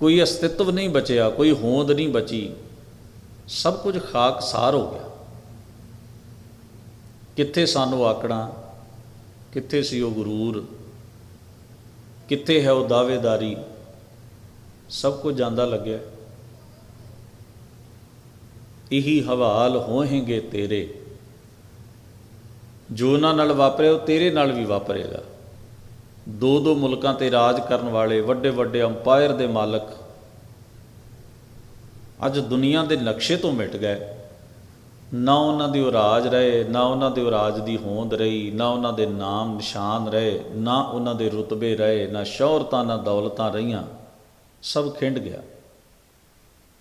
A: ਕੋਈ ਅਸਤਿਤਵ ਨਹੀਂ ਬਚਿਆ, ਕੋਈ ਹੋਂਦ ਨਹੀਂ ਬਚੀ। ਸਭ ਕੁਝ ਖਾਕ ਸਾਰ ਹੋ ਗਿਆ। ਕਿੱਥੇ ਸਾਨੂੰ ਆਕੜਾਂ ਕਿੱਥੇ ਸੀ ਉਹ ਗਰੂਰ? ਕਿੱਥੇ ਹੈ ਉਹ ਦਾਅਵੇਦਾਰੀ? ਸਭ ਕੁਝ ਜਾਂਦਾ ਲੱਗਿਆ। ਇਹੀ ਹਵਾਲ ਹੋਣਗੇ ਤੇਰੇ। ਜੋ ਉਹਨਾਂ ਨਾਲ ਵਾਪਰਿਆ, ਉਹ ਤੇਰੇ ਨਾਲ ਵੀ ਵਾਪਰੇਗਾ। ਦੋ ਦੋ ਮੁਲਕਾਂ ਤੇ ਰਾਜ ਕਰਨ ਵਾਲੇ, ਵੱਡੇ ਵੱਡੇ ਅੰਪਾਇਰ ਦੇ ਮਾਲਕ ਅੱਜ ਦੁਨੀਆ ਦੇ ਨਕਸ਼ੇ ਤੋਂ ਮਿਟ ਗਏ। ਨਾ ਉਹਨਾਂ ਦੀ ਉਹ ਰਹੇ, ਨਾ ਉਹਨਾਂ ਦੇ ਉਹ ਦੀ ਹੋਂਦ ਰਹੀ, ਨਾ ਉਹਨਾਂ ਦੇ ਨਾਮ ਨਿਸ਼ਾਨ ਰਹੇ, ਨਾ ਉਹਨਾਂ ਦੇ ਰੁਤਬੇ ਰਹੇ, ਨਾ ਸ਼ੌਹਰਤਾਂ, ਨਾ ਦੌਲਤਾਂ ਰਹੀਆਂ। ਸਭ ਖਿੰਡ ਗਿਆ।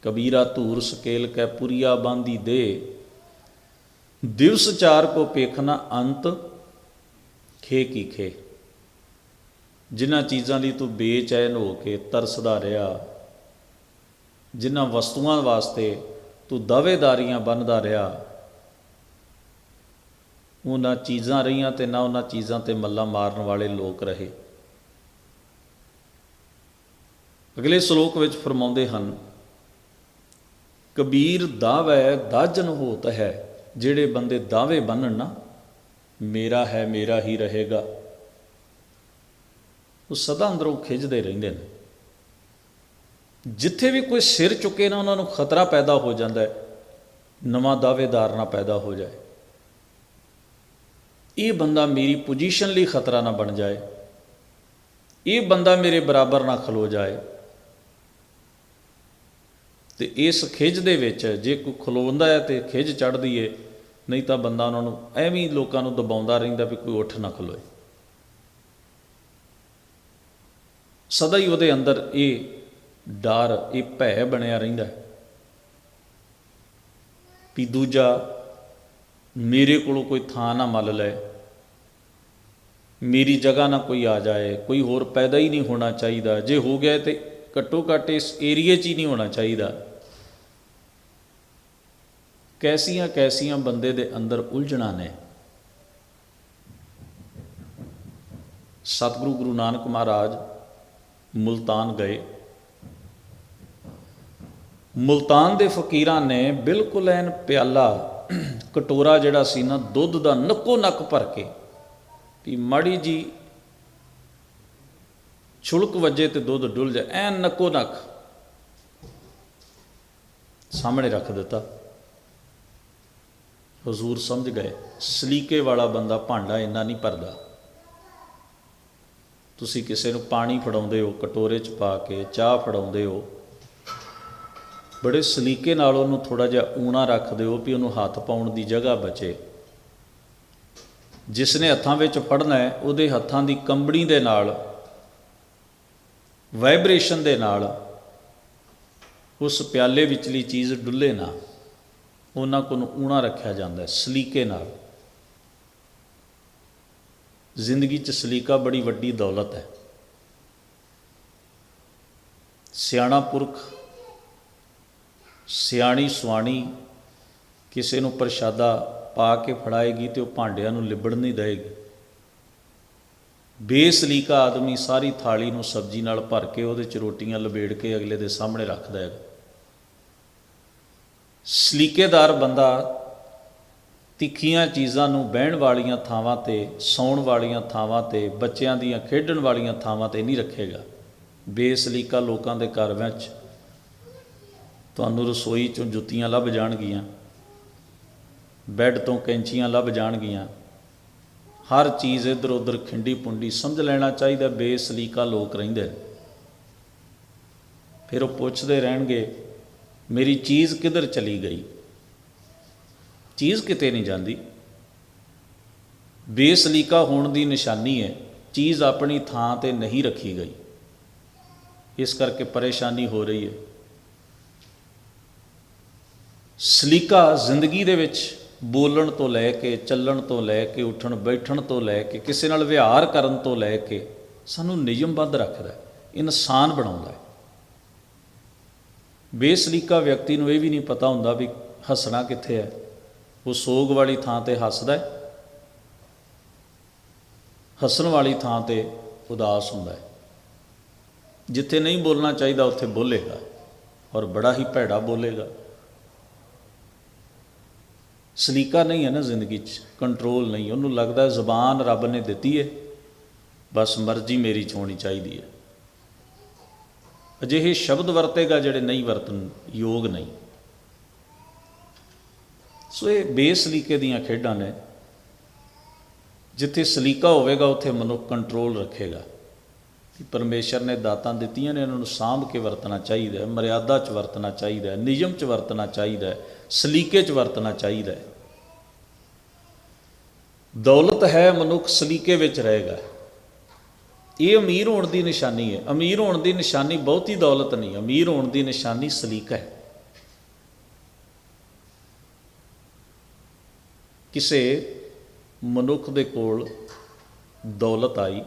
A: ਕਬੀਰਾ ਧੂਰ ਸਕੇਲ ਕੈ ਪੁਰੀਆ ਬਾਂਦੀ ਦੇ। ਦਿਵਸ ਚਾਰ ਕੋ ਪੇਖਣਾ ਅੰਤ, ਖੇ ਕੀ ਖੇ। ਜਿਨ੍ਹਾਂ ਚੀਜ਼ਾਂ ਲਈ ਤੂੰ ਬੇਚੈਨ ਹੋ ਕੇ ਤਰਸਦਾ ਰਿਹਾ, ਜਿਨ੍ਹਾਂ ਵਸਤੂਆਂ ਵਾਸਤੇ ਤੂੰ ਦਾਅਵੇਦਾਰੀਆਂ ਬੰਨਦਾ ਰਿਹਾ। ਉਹਨਾਂ ਚੀਜ਼ਾਂ ਰਹੀਆਂ ਤੇ ਨਾ ਉਹਨਾਂ ਚੀਜ਼ਾਂ ਤੇ ਮੱਲਾ ਮਾਰਨ ਵਾਲੇ ਲੋਕ ਰਹੇ। ਅਗਲੇ ਸ਼ਲੋਕ ਵਿੱਚ ਫਰਮਾਉਂਦੇ ਹਨ, ਕਬੀਰ ਦਾਵੈ ਦਾਜਨ ਹੋਤ ਹੈ, ਜਿਹੜੇ ਬੰਦੇ ਦਾਅਵੇ ਬੰਨਣ ਨਾ, ਮੇਰਾ ਹੈ ਮੇਰਾ ਹੀ ਰਹੇਗਾ। ਉਹ ਸਦਾ ਅੰਦਰੋਂ ਖਿੱਚਦੇ ਰਹਿੰਦੇ ਨੇ। ਜਿੱਥੇ ਵੀ ਕੋਈ ਸਿਰ ਚੁੱਕੇ ਨਾ ਉਹਨਾਂ ਨੂੰ ਖਤਰਾ ਪੈਦਾ ਹੋ ਜਾਂਦਾ ਹੈ, ਨਵਾਂ ਦਾਅਵੇਦਾਰ ਨਾ ਪੈਦਾ ਹੋ ਜਾਏ। ਇਹ ਬੰਦਾ ਮੇਰੀ ਪੋਜੀਸ਼ਨ ਲਈ ਖਤਰਾ ਨਾ ਬਣ ਜਾਏ, ਇਹ ਬੰਦਾ ਮੇਰੇ ਬਰਾਬਰ ਨਾ ਖਲੋ ਜਾਏ। ਤੇ ਇਸ ਖਿੱਚ ਦੇ ਵਿੱਚ ਜੇ ਕੋਈ ਖਲੋਂਦਾ ਹੈ ਤੇ ਖਿੱਚ ਚੜਦੀ ਏ ਨਹੀਂ ਤਾਂ ਬੰਦਾ ਉਹਨਾਂ ਨੂੰ ਐਵੇਂ ਲੋਕਾਂ ਨੂੰ ਦਬਾਉਂਦਾ ਰਹਿੰਦਾ ਵੀ ਕੋਈ ਉੱਠ ਨਾ ਖਲੋਏ। ਸਦਾ ਹੀ ਉਹਦੇ ਅੰਦਰ ਇਹ ਡਰ, ਇਹ ਭੈ ਬਣਿਆ ਰਹਿੰਦਾ ਵੀ ਦੂਜਾ ਮੇਰੇ ਕੋਲੋਂ ਕੋਈ ਥਾਂ ਨਾ ਮੱਲ ਲੈ ਮੇਰੀ ਜਗ੍ਹਾ ਨਾ ਕੋਈ ਆ ਜਾਏ, ਕੋਈ ਹੋਰ ਪੈਦਾ ਹੀ ਨਹੀਂ ਹੋਣਾ ਚਾਹੀਦਾ। ਜੇ ਹੋ ਗਿਆ ਤੇ ਘੱਟੋ ਘੱਟ ਇਸ ਏਰੀਏ 'ਚ ਹੀ ਨਹੀਂ ਹੋਣਾ ਚਾਹੀਦਾ। ਕੈਸੀਆਂ ਕੈਸੀਆਂ ਬੰਦੇ ਦੇ ਅੰਦਰ ਉਲਝਣਾ ਨੇ। ਸਤਿਗੁਰੂ ਗੁਰੂ ਨਾਨਕ ਮਹਾਰਾਜ ਮੁਲਤਾਨ ਗਏ। ਮੁਲਤਾਨ ਦੇ ਫਕੀਰਾਂ ਨੇ ਬਿਲਕੁਲ ਐਨ ਪਿਆਲਾ ਕਟੋਰਾ ਜਿਹੜਾ ਸੀ ਨਾ, ਦੁੱਧ ਦਾ ਨੱਕੋ ਨੱਕ ਭਰ ਕੇ ਵੀ ਮਾੜੀ ਜੀ ਛੁਲਕ ਵੱਜੇ ਤੇ ਦੁੱਧ ਡੁੱਲ ਜਾ ਐਨ ਨੱਕੋ ਨੱਕ ਸਾਹਮਣੇ ਰੱਖ ਦਿੱਤਾ। ਹਜ਼ੂਰ ਸਮਝ ਗਏ, ਸਲੀਕੇ ਵਾਲਾ ਬੰਦਾ ਭਾਂਡਾ ਇੰਨਾ ਨਹੀਂ ਭਰਦਾ। ਤੁਸੀਂ ਕਿਸੇ ਨੂੰ ਪਾਣੀ ਫੜਾਉਂਦੇ ਹੋ, ਕਟੋਰੇ 'ਚ ਪਾ ਕੇ, ਚਾਹ ਫੜਾਉਂਦੇ ਹੋ ਬੜੇ ਸਲੀਕੇ ਨਾਲ ਉਹਨੂੰ ਥੋੜਾ ਜਿਹਾ ਊਣਾ ਰੱਖ ਦਿਓ ਵੀ ਉਹਨੂੰ ਹੱਥ ਪਾਉਣ ਦੀ ਜਗ੍ਹਾ ਬਚੇ। ਜਿਸ ਨੇ ਹੱਥਾਂ ਵਿੱਚ ਫੜਨਾ ਹੈ, ਉਹਦੇ ਹੱਥਾਂ ਦੀ ਕੰਬਣੀ ਦੇ ਨਾਲ, ਵਾਈਬ੍ਰੇਸ਼ਨ ਦੇ ਨਾਲ, ਉਸ ਪਿਆਲੇ ਵਿਚਲੀ ਚੀਜ਼ ਡੁੱਲੇ ਨਾ। ਉਹਨਾਂ ਕੋਲ ਊਣਾ ਰੱਖਿਆ ਜਾਂਦਾ ਹੈ, ਸਲੀਕੇ ਨਾਲ। ਜ਼ਿੰਦਗੀ 'ਚ ਸਲੀਕਾ ਬੜੀ ਵੱਡੀ ਦੌਲਤ ਹੈ। ਸਿਆਣਾ ਪੁਰਖ ਸਿਆਣੀ ਸੁਆਣੀ ਕਿਸੇ ਨੂੰ ਪ੍ਰਸ਼ਾਦਾ ਪਾ ਕੇ ਫੜਾਏਗੀ ਤੇ ਉਹ ਭਾਂਡਿਆਂ ਨੂੰ ਲਿਬੜ ਨਹੀਂ ਦੇਏਗੀ ਬੇਸਲੀਕਾ ਆਦਮੀ ਸਾਰੀ ਥਾਲੀ ਨੂੰ ਸਬਜ਼ੀ ਨਾਲ ਭਰ ਕੇ ਉਹਦੇ ਚ ਰੋਟੀਆਂ ਲਵੇੜ ਕੇ ਅਗਲੇ ਦੇ ਸਾਹਮਣੇ ਰੱਖਦਾ ਹੈ। ਸਲੀਕੇਦਾਰ ਬੰਦਾ ਤਿੱਖੀਆਂ ਚੀਜ਼ਾਂ ਨੂੰ ਬਹਿਣ ਵਾਲੀਆਂ ਥਾਵਾਂ ਤੇ, ਸੌਣ ਵਾਲੀਆਂ ਥਾਵਾਂ ਤੇ, ਬੱਚਿਆਂ ਦੀਆਂ ਖੇਡਣ ਵਾਲੀਆਂ ਥਾਵਾਂ ਤੇ ਨਹੀਂ ਰੱਖੇਗਾ। ਬੇਸਲੀਕਾ ਲੋਕਾਂ ਦੇ ਘਰ ਵਿੱਚ ਤੁਹਾਨੂੰ ਰਸੋਈ ਚੋਂ ਜੁੱਤੀਆਂ ਲੱਭ ਜਾਣਗੀਆਂ, ਬੈੱਡ ਤੋਂ ਕੈਂਚੀਆਂ ਲੱਭ ਜਾਣਗੀਆਂ। ਹਰ ਚੀਜ਼ ਇੱਧਰ ਉੱਧਰ ਖਿੰਡੀ ਪੁੰਡੀ ਸਮਝ ਲੈਣਾ ਚਾਹੀਦਾ, ਬੇਸਲੀਕਾ ਲੋਕ ਰਹਿੰਦੇ। ਫਿਰ ਉਹ ਪੁੱਛਦੇ ਰਹਿਣਗੇ, ਮੇਰੀ ਚੀਜ਼ ਕਿੱਧਰ ਚਲੀ ਗਈ? ਚੀਜ਼ ਕਿਤੇ ਨਹੀਂ ਜਾਂਦੀ। ਬੇਸਲੀਕਾ ਹੋਣ ਦੀ ਨਿਸ਼ਾਨੀ ਹੈ, ਚੀਜ਼ ਆਪਣੀ ਥਾਂ ਤੇ ਨਹੀਂ ਰੱਖੀ ਗਈ। ਇਸ ਕਰਕੇ ਪਰੇਸ਼ਾਨੀ ਹੋ ਰਹੀ ਹੈ। ਸਲੀਕਾ ਜ਼ਿੰਦਗੀ ਦੇ ਵਿੱਚ ਬੋਲਣ ਤੋਂ ਲੈ ਕੇ, ਚੱਲਣ ਤੋਂ ਲੈ ਕੇ, ਉੱਠਣ, ਬੈਠਣ ਤੋਂ ਲੈ ਕੇ, ਕਿਸੇ ਨਾਲ ਵਿਹਾਰ ਕਰਨ ਤੋਂ ਲੈ ਕੇ ਸਾਨੂੰ ਨਿਯਮਬੱਧ ਰੱਖਦਾ ਹੈ, ਇਨਸਾਨ ਬਣਾਉਂਦਾ ਹੈ। ਬੇਸਲੀਕਾ ਵਿਅਕਤੀ ਨੂੰ ਇਹ ਵੀ ਨਹੀਂ ਪਤਾ ਹੁੰਦਾ ਵੀ ਹੱਸਣਾ ਕਿੱਥੇ ਹੈ। ਉਹ ਸੋਗ ਵਾਲੀ ਥਾਂ ਤੇ ਹੱਸਦਾ ਹੈ, ਹੱਸਣ ਵਾਲੀ ਥਾਂ ਤੇ ਉਦਾਸ ਹੁੰਦਾ ਹੈ। ਜਿੱਥੇ ਨਹੀਂ ਬੋਲਣਾ ਚਾਹੀਦਾ, ਉੱਥੇ ਬੋਲੇਗਾ ਔਰ ਬੜਾ ਹੀ ਭੈੜਾ ਬੋਲੇਗਾ। ਸਲੀਕਾ ਨਹੀਂ ਹੈ ਨਾ ਜ਼ਿੰਦਗੀ 'ਚ ਕੰਟਰੋਲ ਨਹੀਂ, ਉਹਨੂੰ ਲੱਗਦਾ ਜ਼ੁਬਾਨ ਰੱਬ ਨੇ ਦਿੱਤੀ ਹੈ, ਬਸ ਮਰਜ਼ੀ ਮੇਰੀ 'ਚ ਹੋਣੀ ਚਾਹੀਦੀ ਹੈ। ਅਜਿਹੇ ਸ਼ਬਦ ਵਰਤੇਗਾ ਜਿਹੜੇ ਨਹੀਂ ਵਰਤਨ ਯੋਗ ਨਹੀਂ। ਸੋ ਇਹ ਬੇਸਲੀਕੇ ਦੀਆਂ ਖੇਡਾਂ ਨੇ, ਜਿੱਥੇ ਸਲੀਕਾ ਹੋਵੇਗਾ, ਉੱਥੇ ਮਨੁੱਖ ਕੰਟਰੋਲ ਰੱਖੇਗਾ। ਕਿ ਪਰਮੇਸ਼ਰ ਨੇ ਦਾਤਾਂ ਦਿੱਤੀਆਂ ਨੇ ਉਹਨਾਂ ਨੂੰ ਸਾਂਭ ਕੇ ਵਰਤਣਾ ਚਾਹੀਦਾ ਹੈ, ਮਰਿਆਦਾ 'ਚ ਵਰਤਣਾ ਚਾਹੀਦਾ ਹੈ, ਨਿਯਮ 'ਚ ਵਰਤਣਾ ਚਾਹੀਦਾ ਹੈ, ਸਲੀਕੇ 'ਚ ਵਰਤਣਾ ਚਾਹੀਦਾ ਹੈ। ਦੌਲਤ ਹੈ ਮਨੁੱਖ ਸਲੀਕੇ ਵਿੱਚ ਰਹੇਗਾ। ਇਹ ਅਮੀਰ ਹੋਣ ਦੀ ਨਿਸ਼ਾਨੀ ਹੈ। ਅਮੀਰ ਹੋਣ ਦੀ ਨਿਸ਼ਾਨੀ ਬਹੁਤੀ ਦੌਲਤ ਨਹੀਂ, ਅਮੀਰ ਹੋਣ ਦੀ ਨਿਸ਼ਾਨੀ ਸਲੀਕਾ ਹੈ। ਕਿਸੇ ਮਨੁੱਖ ਦੇ ਕੋਲ ਦੌਲਤ ਆਈ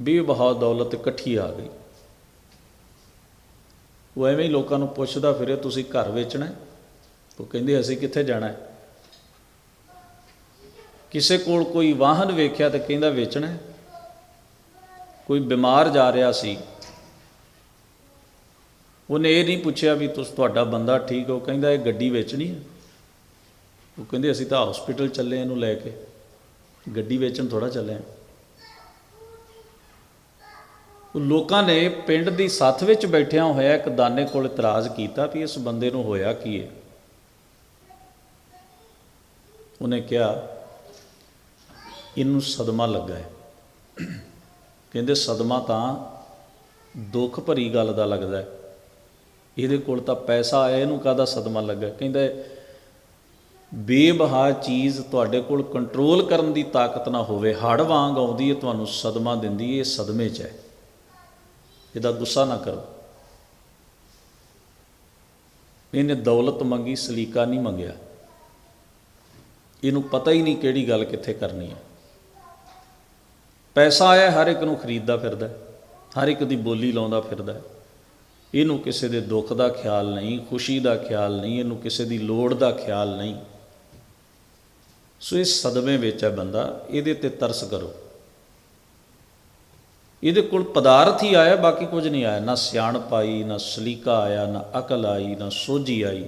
A: ਬੇਬਹਾ ਦੌਲਤ ਇਕੱਠੀ ਆ ਗਈ। ਉਹ ਐਵੇਂ ਹੀ ਲੋਕਾਂ ਨੂੰ ਪੁੱਛਦਾ ਫਿਰੇ, ਤੁਸੀਂ ਘਰ ਵੇਚਣਾ ਉਹ ਕਹਿੰਦੇ, ਅਸੀਂ ਕਿੱਥੇ ਜਾਣਾ ਹੈ? ਕਿਸੇ ਕੋਲ ਕੋਈ ਵਾਹਨ ਵੇਖਿਆ ਤੇ ਕਹਿੰਦਾ, ਵੇਚਣਾ ਕੋਈ ਬਿਮਾਰ ਜਾ ਰਿਹਾ ਸੀ। ਉਹਨੇ ਇਹ ਨਹੀਂ ਪੁੱਛਿਆ ਵੀ ਤੁਸੀਂ, ਤੁਹਾਡਾ ਬੰਦਾ ਠੀਕ ਹੋ? ਕਹਿੰਦਾ, ਇਹ ਗੱਡੀ ਵੇਚਣੀ ਹੈ? ਉਹ ਕਹਿੰਦੇ, ਅਸੀਂ ਤਾਂ ਹਸਪੀਟਲ ਚੱਲੇ ਇਹਨੂੰ ਲੈ ਕੇ। ਗੱਡੀ ਵੇਚਣ ਥੋੜਾ ਚੱਲੇ ਹਾਂ। ਲੋਕਾਂ ਨੇ ਪਿੰਡ ਦੀ ਸੱਥ ਵਿੱਚ ਬੈਠਿਆਂ ਹੋਇਆ ਇੱਕ ਦਾਨੇ ਕੋਲ ਇਤਰਾਜ਼ ਕੀਤਾ ਵੀ ਇਸ ਬੰਦੇ ਨੂੰ ਹੋਇਆ ਕੀ ਹੈ। ਉਹਨੇ ਕਿਹਾ, ਇਹਨੂੰ ਸਦਮਾ ਲੱਗਾ ਹੈ। ਕਹਿੰਦੇ, ਸਦਮਾ ਤਾਂ ਦੁੱਖ ਭਰੀ ਗੱਲ ਦਾ ਲੱਗਦਾ ਹੈ। ਇਹਦੇ ਕੋਲ ਤਾਂ ਪੈਸਾ ਆਇਆ, ਇਹਨੂੰ ਕਾਹਦਾ ਸਦਮਾ ਲੱਗਾ? ਕਹਿੰਦਾ ਬੇਬਹਾ ਚੀਜ਼ ਤੁਹਾਡੇ ਕੋਲ ਕੰਟਰੋਲ ਕਰਨ ਦੀ ਤਾਕਤ ਨਾ ਹੋਵੇ। ਹੜ ਵਾਂਗ ਆਉਂਦੀ ਹੈ, ਤੁਹਾਨੂੰ ਸਦਮਾ ਦਿੰਦੀ ਹੈ, ਇਹ ਸਦਮੇ 'ਚ ਹੈ। ਇਹਦਾ ਗੁੱਸਾ ਨਾ ਕਰੋ। ਇਹਨੇ ਦੌਲਤ ਮੰਗੀ, ਸਲੀਕਾ ਨਹੀਂ ਮੰਗਿਆ। ਇਹਨੂੰ ਪਤਾ ਹੀ ਨਹੀਂ ਕਿਹੜੀ ਗੱਲ ਕਿੱਥੇ ਕਰਨੀ ਹੈ। ਪੈਸਾ ਆਇਆ, ਹਰ ਇੱਕ ਨੂੰ ਖਰੀਦਦਾ ਫਿਰਦਾ ਹਰ ਇੱਕ ਦੀ ਬੋਲੀ ਲਾਉਂਦਾ ਫਿਰਦਾ ਇਹਨੂੰ ਕਿਸੇ ਦੇ ਦੁੱਖ ਦਾ ਖਿਆਲ ਨਹੀਂ, ਖੁਸ਼ੀ ਦਾ ਖਿਆਲ ਨਹੀਂ, ਇਹਨੂੰ ਕਿਸੇ ਦੀ ਲੋੜ ਦਾ ਖਿਆਲ ਨਹੀਂ। ਸੋ ਇਸ ਸਦਮੇ ਵਿੱਚ ਹੈ ਬੰਦਾ, ਇਹਦੇ ਤੇ ਤਰਸ ਕਰੋ। ਇਹਦੇ ਕੋਲ ਪਦਾਰਥ ਹੀ ਆਇਆ, ਬਾਕੀ ਕੁਝ ਨਹੀਂ ਆਇਆ। ਨਾ ਸਿਆਣਪ ਆਈ, ਨਾ ਸਲੀਕਾ ਆਇਆ, ਨਾ ਅਕਲ ਆਈ, ਨਾ ਸੋਝੀ ਆਈ।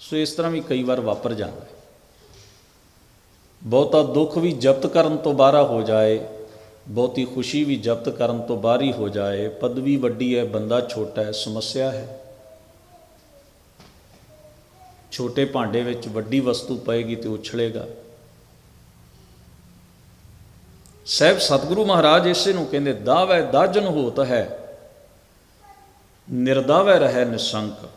A: ਸੋ ਇਸ ਤਰ੍ਹਾਂ ਵੀ ਕਈ ਵਾਰ ਵਾਪਰ ਜਾਂਦਾ ਹੈ। ਬਹੁਤਾ ਦੁੱਖ ਵੀ ਜ਼ਬਤ ਕਰਨ ਤੋਂ ਬਾਹਰਾ ਹੋ ਜਾਏ, ਬਹੁਤੀ ਖੁਸ਼ੀ ਵੀ ਜ਼ਬਤ ਕਰਨ ਤੋਂ ਬਾਹਰੀ ਹੋ ਜਾਏ, ਪਦਵੀ ਵੱਡੀ ਹੈ, ਬੰਦਾ ਛੋਟਾ ਹੈ, ਸਮੱਸਿਆ ਹੈ। ਛੋਟੇ ਭਾਂਡੇ ਵਿੱਚ ਵੱਡੀ ਵਸਤੂ ਪਏਗੀ ਤੇ ਉਛਲੇਗਾ। ਸਹਿਬ ਸਤਿਗੁਰੂ ਮਹਾਰਾਜ ਇਸੇ ਨੂੰ ਕਹਿੰਦੇ ਦਾਵੈ ਦਾਜਨ ਹੋਤ ਹੈ, ਨਿਰਦਾਵੈ ਰਹਿ ਨਿਸੰਕ।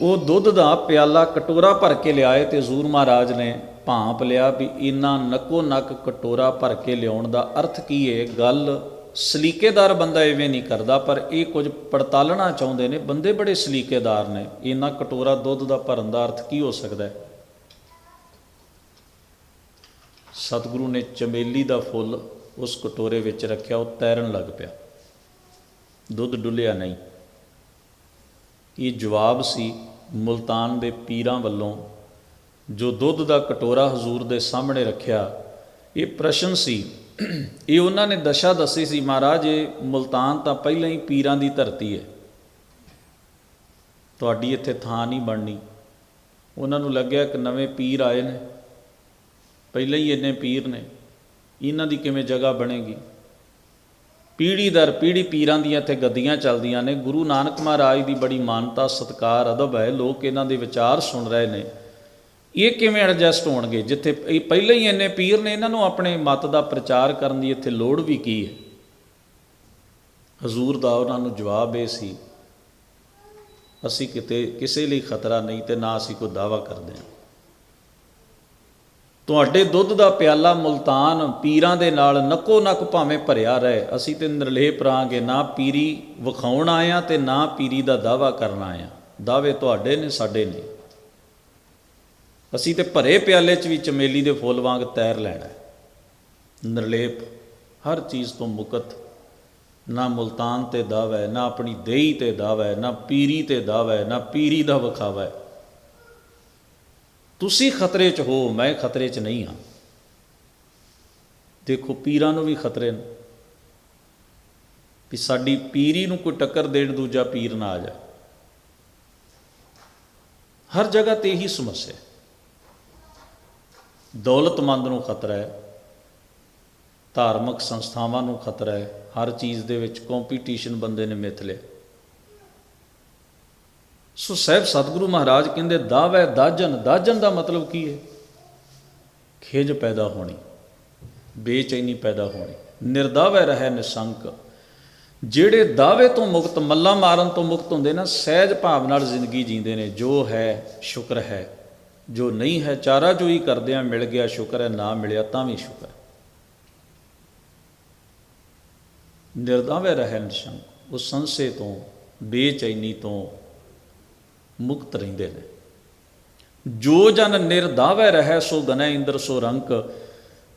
A: ਉਹ ਦੁੱਧ ਦਾ ਪਿਆਲਾ ਕਟੋਰਾ ਭਰ ਕੇ ਲਿਆਏ ਤੇ ਜ਼ੂਰ ਮਹਾਰਾਜ ਨੇ ਭਾਂਪ ਲਿਆ ਵੀ ਇਨਾ ਨਕੋ ਨਕ ਕਟੋਰਾ ਭਰ ਕੇ ਲਿਆਉਣ ਦਾ ਅਰਥ ਕੀ ਹੈ ਗੱਲ ਸਲੀਕੇਦਾਰ ਬੰਦਾ ਐਵੇਂ ਨਹੀਂ ਕਰਦਾ, ਪਰ ਇਹ ਕੁਝ ਪੜਤਾਲਣਾ ਚਾਹੁੰਦੇ ਨੇ। ਬੰਦੇ ਬੜੇ ਸਲੀਕੇਦਾਰ ਨੇ। ਇਨਾ ਕਟੋਰਾ ਦੁੱਧ ਦਾ ਭਰਨ ਦਾ ਅਰਥ ਕੀ ਹੋ ਸਕਦਾ ਹੈ? ਸਤਿਗੁਰੂ ਨੇ ਚਮੇਲੀ ਦਾ ਫੁੱਲ ਉਸ ਕਟੋਰੇ ਵਿੱਚ ਰੱਖਿਆ, ਉਹ ਤੈਰਨ ਲੱਗ ਪਿਆ। ਦੁੱਧ ਡੁੱਲਿਆ ਨਹੀਂ। ਇਹ ਜਵਾਬ ਸੀ ਮੁਲਤਾਨ ਦੇ ਪੀਰਾਂ ਵੱਲੋਂ, ਜੋ ਦੁੱਧ ਦਾ ਕਟੋਰਾ ਹਜ਼ੂਰ ਦੇ ਸਾਹਮਣੇ ਰੱਖਿਆ। ਇਹ ਪ੍ਰਸ਼ਨ ਸੀ, ਇਹ ਉਹਨਾਂ ਨੇ ਦਸ਼ਾ ਦੱਸੀ ਸੀ, ਮਹਾਰਾਜ, ਇਹ ਮੁਲਤਾਨ ਤਾਂ ਪਹਿਲਾਂ ਹੀ ਪੀਰਾਂ ਦੀ ਧਰਤੀ ਹੈ। ਤੁਹਾਡੀ ਇੱਥੇ ਥਾਂ ਨਹੀਂ ਬਣਨੀ। ਉਹਨਾਂ ਨੂੰ ਲੱਗਿਆ ਕਿ ਨਵੇਂ ਪੀਰ ਆਏ ਨੇ। ਪਹਿਲਾਂ ਹੀ ਇੰਨੇ ਪੀਰ ਨੇ। ਇਹਨਾਂ ਦੀ ਕਿਵੇਂ ਜਗ੍ਹਾ ਬਣੇਗੀ? ਪੀੜੀ ਦਰ ਪੀੜੀ ਪੀਰਾਂ ਦੀਆਂ ਇੱਥੇ ਗੱਦੀਆਂ ਚੱਲਦੀਆਂ ਨੇ। ਗੁਰੂ ਨਾਨਕ ਮਹਾਰਾਜ ਦੀ ਬੜੀ ਮਾਨਤਾ, ਸਤਕਾਰ, ਅਦਬ ਹੈ। ਲੋਕ ਇਹਨਾਂ ਦੇ ਵਿਚਾਰ ਸੁਣ ਰਹੇ ਨੇ। ਇਹ ਕਿਵੇਂ ਐਡਜਸਟ ਹੋਣਗੇ? ਜਿੱਥੇ ਇਹ ਪਹਿਲਾਂ ਹੀ ਇੰਨੇ ਪੀਰ ਨੇ, ਇਹਨਾਂ ਨੂੰ ਆਪਣੇ ਮਤ ਦਾ ਪ੍ਰਚਾਰ ਕਰਨ ਦੀ ਇੱਥੇ ਲੋੜ ਵੀ ਕੀ ਹੈ? ਹਜ਼ੂਰ ਦਾ ਉਹਨਾਂ ਨੂੰ ਜਵਾਬ ਇਹ ਸੀ, ਅਸੀਂ ਕਿਤੇ ਕਿਸੇ ਲਈ ਖਤਰਾ ਨਹੀਂ ਤੇ ਨਾ ਅਸੀਂ ਕੋਈ ਦਾਵਾ ਕਰਦੇ ਹਾਂ। ਤੁਹਾਡੇ ਦੁੱਧ ਦਾ ਪਿਆਲਾ ਮੁਲਤਾਨ ਪੀਰਾਂ ਦੇ ਨਾਲ ਨੱਕੋ ਨੱਕ ਭਾਵੇਂ ਭਰਿਆ ਰਹੇ। ਅਸੀਂ ਤੇ ਨਿਰਲੇਪ ਰਾਂਗੇ ਨਾ ਪੀਰੀ ਵਿਖਾਉਣ ਆਇਆ ਤੇ ਨਾ ਪੀਰੀ ਦਾ ਦਾਵਾ ਕਰਨ ਆਇਆ। ਦਾਅਵੇ ਤੁਹਾਡੇ ਨੇ, ਸਾਡੇ ਨੇ। ਅਸੀਂ ਤੇ ਭਰੇ ਪਿਆਲੇ 'ਚ ਵੀ ਚਮੇਲੀ ਦੇ ਫੁੱਲ ਵਾਂਗ ਤੈਰ ਲੈਣਾ ਨਿਰਲੇਪ, ਹਰ ਚੀਜ਼ ਤੋਂ ਮੁਕਤ। ਨਾ ਮੁਲਤਾਨ ਤੇ ਦਾਵਾ ਨਾ ਆਪਣੀ ਦੇਹੀ ਤੇ ਦਾਵਾ ਨਾ ਪੀਰੀ ਤੇ ਦਾਵਾ ਨਾ ਪੀਰੀ ਦਾ ਵਿਖਾਵਾ ਹੈ। ਤੁਸੀਂ ਖਤਰੇ 'ਚ ਹੋ, ਮੈਂ ਖਤਰੇ 'ਚ ਨਹੀਂ ਹਾਂ। ਦੇਖੋ, ਪੀਰਾਂ ਨੂੰ ਵੀ ਖਤਰੇ ਨੇ ਵੀ ਸਾਡੀ ਪੀਰੀ ਨੂੰ ਕੋਈ ਟੱਕਰ ਦੇਣ ਦੂਜਾ ਪੀਰ ਨਾ ਆ ਜਾ ਹਰ ਜਗ੍ਹਾ ਤੇ ਇਹੀ ਸਮੱਸਿਆ ਦੌਲਤਮੰਦ ਨੂੰ ਖਤਰਾ ਹੈ, ਧਾਰਮਿਕ ਸੰਸਥਾਵਾਂ ਨੂੰ ਖਤਰਾ ਹੈ, ਹਰ ਚੀਜ਼ ਦੇ ਵਿੱਚ ਕੰਪੀਟੀਸ਼ਨ ਬੰਦੇ ਨੇ ਮਿੱਥ ਲਿਆ। ਸੋ ਸਾਹਿਬ ਸਤਿਗੁਰੂ ਮਹਾਰਾਜ ਕਹਿੰਦੇ ਦਾਵੈ ਦਾਜਨ ਦਾਜਨ ਦਾ ਮਤਲਬ ਕੀ ਹੈ? ਖੇਜ ਪੈਦਾ ਹੋਣੀ, ਬੇਚੈਨੀ ਪੈਦਾ ਹੋਣੀ, ਨਿਰਦਾਵੈ ਰਹਿ ਨਿਸੰਕ। ਜਿਹੜੇ ਦਾਵੇ ਤੋਂ ਮੁਕਤ, ਮੱਲਾ ਮਾਰਨ ਤੋਂ ਮੁਕਤ ਹੁੰਦੇ ਨਾ, ਸਹਿਜ ਭਾਵ ਨਾਲ ਜ਼ਿੰਦਗੀ ਜੀਂਦੇ ਨੇ, ਜੋ ਹੈ, ਸ਼ੁਕਰ ਹੈ। ਜੋ ਨਹੀਂ ਹੈ, ਚਾਰਾ ਜੋਈ ਕਰਦਿਆਂ ਮਿਲ ਗਿਆ ਸ਼ੁਕਰ ਹੈ, ਨਾ ਮਿਲਿਆ ਤਾਂ ਵੀ ਸ਼ੁਕਰ। ਹੈ ਨਿਰਦਾਵੇ ਰਹਿ ਨਿਸ਼ੰਕ ਉਹ ਸੰਸੇ ਤੋਂ, ਬੇਚੈਨੀ ਤੋਂ ਮੁਕਤ ਰਹਿੰਦੇ ਨੇ। ਜੋ ਜਨ ਨਿਰਦਾਵੇ ਰਹਿ, ਸੋ ਗਨੈ ਇੰਦਰ, ਸੋ ਰੰਕ।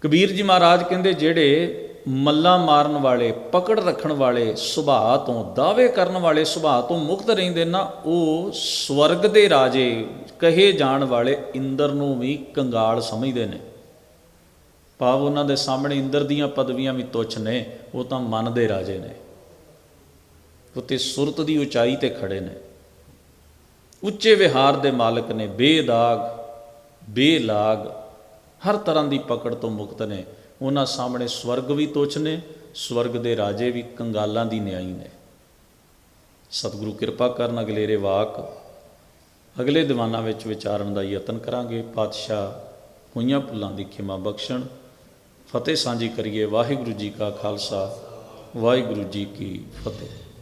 A: ਕਬੀਰ ਜੀ ਮਹਾਰਾਜ ਕਹਿੰਦੇ, ਜਿਹੜੇ ਮੱਲਾ ਮਾਰਨ ਵਾਲੇ, ਪਕੜ ਰੱਖਣ ਵਾਲੇ ਸੁਭਾਅ ਤੋਂ, ਦਾਅਵੇ ਕਰਨ ਵਾਲੇ ਸੁਭਾਅ ਤੋਂ ਮੁਕਤ ਰਹਿੰਦੇ ਨਾ, ਉਹ ਸਵਰਗ ਦੇ ਰਾਜੇ ਕਹੇ ਜਾਣ ਵਾਲੇ ਇੰਦਰ ਨੂੰ ਵੀ ਕੰਗਾਲ ਸਮਝਦੇ ਨੇ। ਭਾਵ ਉਹਨਾਂ ਦੇ ਸਾਹਮਣੇ ਇੰਦਰ ਦੀਆਂ ਪਦਵੀਆਂ ਵੀ ਤੁੱਛ ਨੇ, ਉਹ ਤਾਂ ਮਨ ਦੇ ਰਾਜੇ ਨੇ। ਉਤੇ ਸੁਰਤ ਦੀ ਉਚਾਈ ਤੇ ਖੜੇ ਨੇ। ਉੱਚੇ ਵਿਹਾਰ ਦੇ ਮਾਲਕ ਨੇ ਬੇਦਾਗ, ਬੇਲਾਗ, ਹਰ ਤਰ੍ਹਾਂ ਦੀ ਪਕੜ ਤੋਂ ਮੁਕਤ ਨੇ। ਉਹਨਾਂ ਸਾਹਮਣੇ ਸਵਰਗ ਵੀ ਤੁੱਛ ਨੇ, ਸਵਰਗ ਦੇ ਰਾਜੇ ਵੀ ਕੰਗਾਲਾਂ ਦੀ ਨਿਆਈ ਨੇ। ਸਤਿਗੁਰੂ ਕਿਰਪਾ ਕਰਨ ਅਗਲੇਰੇ ਵਾਕ। ਅਗਲੇ ਦੀਵਾਨਾਂ ਵਿੱਚ ਵਿਚਾਰਨ ਦਾ ਯਤਨ ਕਰਾਂਗੇ। ਪਾਤਸ਼ਾਹ ਹੋਈਆਂ ਭੁੱਲਾਂ ਦੀ ਖਿਮਾ ਬਖਸ਼ਣ। ਫਤਿਹ ਸਾਂਝੀ ਕਰੀਏ। ਵਾਹਿਗੁਰੂ ਜੀ ਕਾ ਖਾਲਸਾ, ਵਾਹਿਗੁਰੂ ਜੀ ਕੀ ਫਤਿਹ।